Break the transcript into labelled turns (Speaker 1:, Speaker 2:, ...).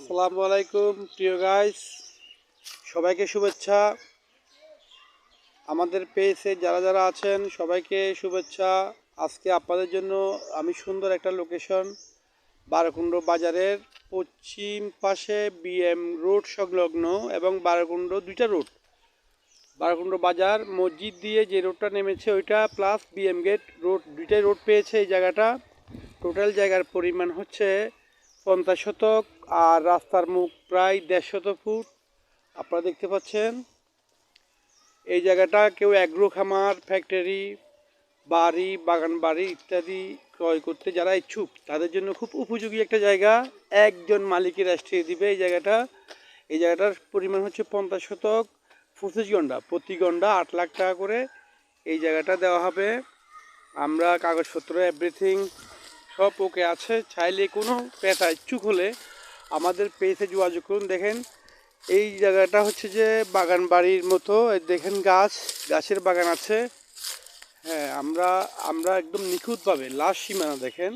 Speaker 1: আসসালামু আলাইকুম প্রিয় গাইস সবাইকে শুভেচ্ছা। আমাদের পেজে যারা যারা আছেন, সবাইকে শুভেচ্ছা। আজকে আপনাদের জন্য আমি সুন্দর একটা লোকেশন বারকুণ্ড বাজারের পশ্চিম পাশে বিএম রোড সংলগ্ন এবং বারকুণ্ড দুইটা রোড বারকুণ্ড বাজার মসজিদ দিয়ে যে রোডটা নেমেছে, ওইটা প্লাস বিএম গেট রোড দুইটাই রোড পেয়েছে এই জায়গাটা। টোটাল জায়গার পরিমাণ হচ্ছে পঞ্চাশ শতক আর রাস্তার মুখ প্রায় দেড় শত ফুট। আপনারা দেখতে পাচ্ছেন, এই জায়গাটা কেউ অ্যাগ্রো খামার, ফ্যাক্টরি, বাড়ি, বাগান বাড়ি ইত্যাদি ক্রয় করতে যারা ইচ্ছুক, তাদের জন্য খুব উপযোগী একটা জায়গা। একজন মালিকের রাষ্ট্রিয়ে দিবে এই জায়গাটা। এই জায়গাটার পরিমাণ হচ্ছে পঞ্চাশ শতক। পঁচিশ ঘণ্টা, প্রতি ঘণ্টা আট লাখ টাকা করে এই জায়গাটা দেওয়া হবে। আমরা কাগজপত্র এভরিথিং সব ওকে আছে। চাইলে কোনো পেটা ইচ্ছুক হলে আমাদের পেজে যোগাযোগ করুন। দেখেন, এই জায়গাটা হচ্ছে যে বাগান বাড়ির মতো। দেখেন গাছ, গাছের বাগান আছে। হ্যাঁ আমরা আমরা একদম নিখুঁতভাবে লাশ সীমানা দেখেন।